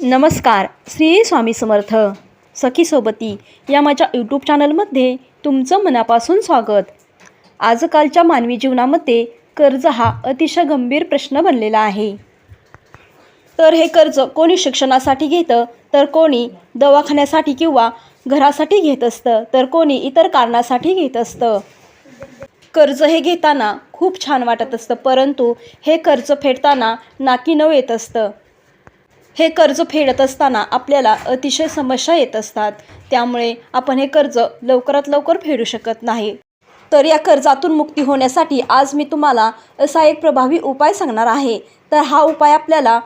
नमस्कार श्री स्वामी समर्थ. सखी सोबती या माझ्या यूट्यूब चॅनलमध्ये तुमचं मनापासून स्वागत. आजकालच्या मानवी जीवनामध्ये कर्ज हा अतिशय गंभीर प्रश्न बनलेला आहे. तर हे कर्ज कोणी शिक्षणासाठी घेतं तर कोणी दवाखान्यासाठी किंवा घरासाठी घेत असतं तर कोणी इतर कारणासाठी घेत असतं. कर्ज हे घेताना खूप छान वाटत असतं परंतु हे कर्ज फेडताना नाकी न येत असतं. हे कर्ज फेडत असताना आपल्याला अतिशय समस्या येत असतात. त्यामुळे आपण हे कर्ज लवकरात लवकर फेडू शकत नाही. तर या कर्जातून मुक्ती होण्यासाठी आज मी तुम्हाला असा एक प्रभावी उपाय सांगणार आहे. तर हा उपाय आपल्याला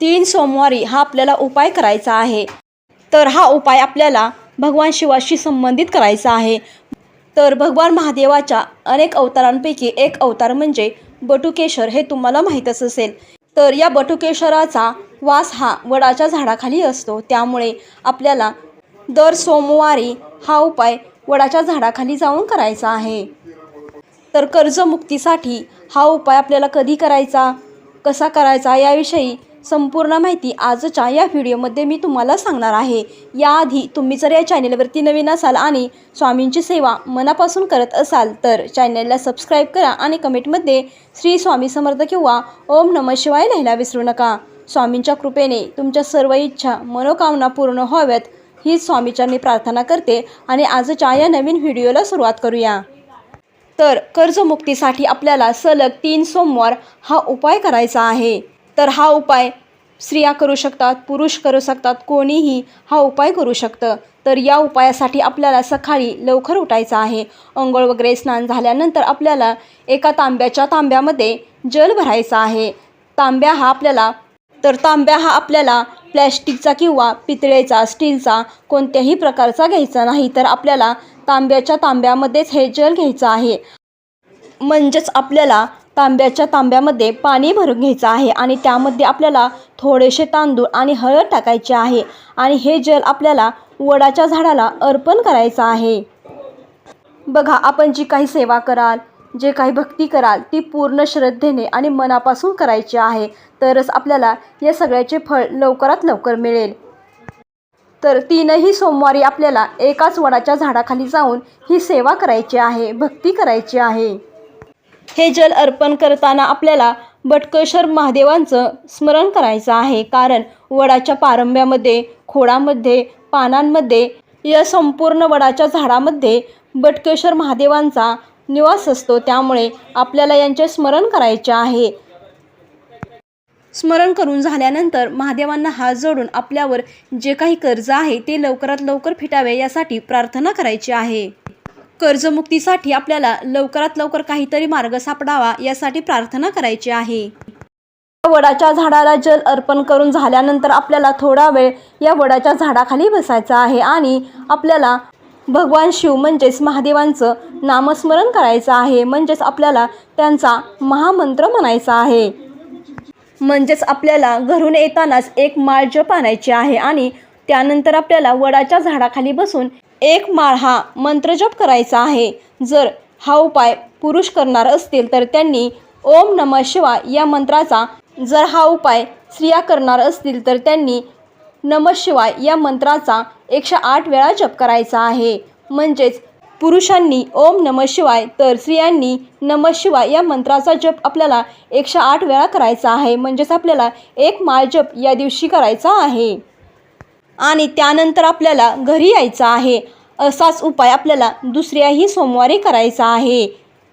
तीन सोमवारी हा आपल्याला उपाय करायचा आहे. तर हा उपाय आपल्याला भगवान शिवाशी संबंधित करायचा आहे. तर भगवान महादेवाच्या अनेक अवतारांपैकी एक अवतार म्हणजे बटुकेश्वर हे तुम्हाला माहीतच असेल. तर या बटुकेश्वराचा वास हा वडाच्या झाडाखाली असतो. त्यामुळे आपल्याला दर सोमवारी हा उपाय वडाच्या झाडाखाली जाऊन करायचा आहे. तर कर्जमुक्तीसाठी हा उपाय आपल्याला कधी करायचा कसा करायचा याविषयी संपूर्ण माहिती आजच्या या व्हिडिओमध्ये मी तुम्हाला सांगणार आहे. याआधी तुम्ही जर या चॅनेलवरती नवीन असाल आणि स्वामींची सेवा मनापासून करत असाल तर चॅनेलला सबस्क्राईब करा आणि कमेंटमध्ये श्री स्वामी समर्थ किंवा ओम नम शिवाय लिहायला विसरू नका. स्वामींच्या कृपेने तुमच्या सर्व इच्छा मनोकामना पूर्ण व्हाव्यात ही स्वामीच्यांनी प्रार्थना करते आणि आजच्या या नवीन व्हिडिओला सुरुवात करूया. तर कर्जमुक्तीसाठी आपल्याला सलग तीन सोमवार हा उपाय करायचा आहे. तर हा उपाय स्त्रिया करू शकतात पुरुष करू शकतात कोणीही हा उपाय करू शकतं. तर या उपायासाठी आपल्याला सकाळी लवकर उठायचं आहे. अंघोळ वगैरे स्नान झाल्यानंतर आपल्याला एका तांब्याच्या तांब्यामध्ये जल भरायचा आहे. तांब्या हा आपल्याला तर तांब्या हा आपल्याला प्लॅस्टिकचा किंवा पितळेचा स्टीलचा कोणत्याही प्रकारचा घ्यायचा नाही तर आपल्याला तांब्याच्या तांब्यामध्येच हे जल घ्यायचं आहे. म्हणजेच आपल्याला तांब्याच्या तांब्यामध्ये पाणी भरून घ्यायचं आहे आणि त्यामध्ये आपल्याला थोडेसे तांदूळ आणि हळद टाकायचे आहे आणि हे जल आपल्याला वडाच्या झाडाला अर्पण करायचं आहे. बघा आपण जी काही सेवा कराल जे काही भक्ती कराल ती पूर्ण श्रद्धेने आणि मनापासून करायची आहे. तरच आपल्याला या सगळ्याचे फळ लवकरात लवकर मिळेल. तर तीनही सोमवारी आपल्याला एकाच वडाच्या झाडाखाली जाऊन ही सेवा करायची आहे भक्ती करायची आहे. हे जल अर्पण करताना आपल्याला बटकेश्वर महादेवांचं स्मरण करायचं आहे. कारण वडाच्या पारंब्यामध्ये खोडामध्ये पानांमध्ये या संपूर्ण वडाच्या झाडामध्ये बटकेश्वर महादेवांचा निवास असतो. त्यामुळे आपल्याला यांचे स्मरण करायचे आहे. स्मरण करून झाल्यानंतर महादेवांना हात जोडून आपल्यावर जे काही कर्ज आहे ते लवकरात लवकर फिटावे यासाठी प्रार्थना करायची आहे. कर्जमुक्तीसाठी आपल्याला लवकरात लवकर काहीतरी मार्ग सापडावा यासाठी प्रार्थना करायची आहे. वडाच्या झाडाला जल अर्पण करून झाल्यानंतर आपल्याला थोडा वेळ या वडाच्या झाडाखाली बसायचं आहे आणि आपल्याला भगवान शिव म्हणजेच महादेवांचं नामस्मरण करायचं आहे. म्हणजेच आपल्याला त्यांचा महामंत्र म्हणायचा आहे. म्हणजेच आपल्याला घरून येतानाच एक माळ जप आणायची आहे आणि त्यानंतर आपल्याला वडाच्या झाडाखाली बसून एक माळ हा मंत्रजप करायचा आहे. जर हा उपाय पुरुष करणार असतील तर त्यांनी ओम नम शिवाय या मंत्राचा जर हा उपाय स्त्रिया करणार असतील तर त्यांनी नम शिवाय या मंत्राचा एकशे आठ वेळा जप करायचा आहे. म्हणजेच पुरुषांनी ओम नम शिवाय तर स्त्रियांनी नम शिवाय या मंत्राचा जप आपल्याला एकशे आठ वेळा करायचा आहे. म्हणजेच आपल्याला एक माळ जप या दिवशी करायचा आहे. आणि त्यानंतर आपल्याला घरी यायचं आहे. असाच उपाय आपल्याला दुसऱ्याही सोमवारी करायचा आहे.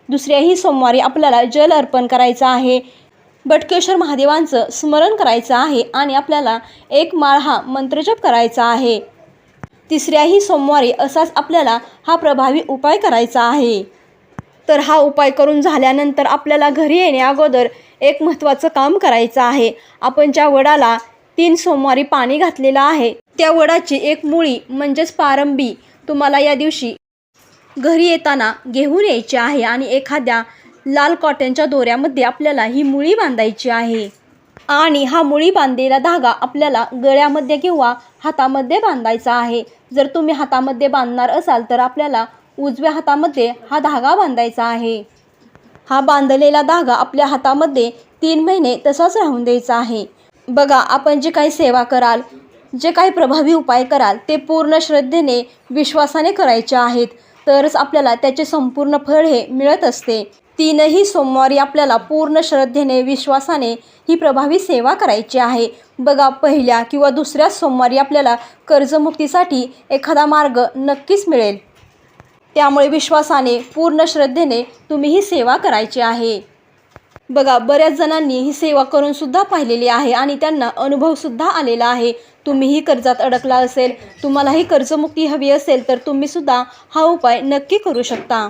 दुसऱ्याही सोमवारी आपल्याला जल अर्पण करायचं आहे. बटकेश्वर महादेवांचं स्मरण करायचं आहे आणि आपल्याला एक माळ हा मंत्रजप करायचा आहे. तिसऱ्याही सोमवारी असाच आपल्याला हा प्रभावी उपाय करायचा आहे. तर हा उपाय करून झाल्यानंतर आपल्याला घरी येणे अगोदर एक महत्त्वाचं काम करायचं आहे. आपण ज्या वडाला तीन सोमवारी पाणी घातलेलं आहे त्या वडाची एक मुळी म्हणजेच पारंबी तुम्हाला या दिवशी घरी येताना घेऊन यायची आहे आणि एखाद्या लाल कॉटनच्या दोऱ्यामध्ये आपल्याला ही मुळी बांधायची आहे. आणि हा मुळी बांधलेला धागा आपल्याला गळ्यामध्ये किंवा हातामध्ये बांधायचा आहे. जर तुम्ही हातामध्ये बांधणार असाल तर आपल्याला उजव्या हातामध्ये हा धागा बांधायचा आहे. हा बांधलेला धागा आपल्या हातामध्ये तीन महिने तसाच राहून द्यायचा आहे. बघा आपण जी काही सेवा कराल जे काही प्रभावी उपाय कराल ते पूर्ण श्रद्धेने विश्वासाने करायचे आहेत. तरच आपल्याला त्याचे संपूर्ण फळ हे मिळत असते. तीनही सोमवारी आपल्याला पूर्ण श्रद्धेने विश्वासाने ही प्रभावी सेवा करायची आहे. बघा पहिल्या किंवा दुसऱ्या सोमवारी आपल्याला कर्जमुक्तीसाठी एखादा मार्ग नक्कीच मिळेल. त्यामुळे विश्वासाने पूर्ण श्रद्धेने तुम्ही ही सेवा करायची आहे. बघा बऱ्याच जणांनी ही सेवा करून सुद्धा पाहिलेली आहे आणि त्यांना अनुभवसुद्धा आलेला आहे. तुम्हीही कर्जात अडकला असेल तुम्हालाही कर्जमुक्ती हवी असेल तर तुम्हीसुद्धा हा उपाय नक्की करू शकता.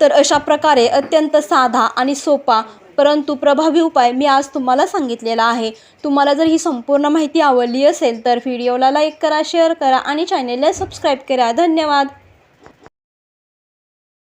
तर अशा प्रकारे अत्यंत साधा आणि सोपा परंतु प्रभावी उपाय मी आज तुम्हाला सांगितलेला आहे. तुम्हाला जर ही संपूर्ण माहिती आवडली असेल तर व्हिडिओला लाईक करा शेअर करा आणि चॅनेलला सबस्क्राईब करा. धन्यवाद!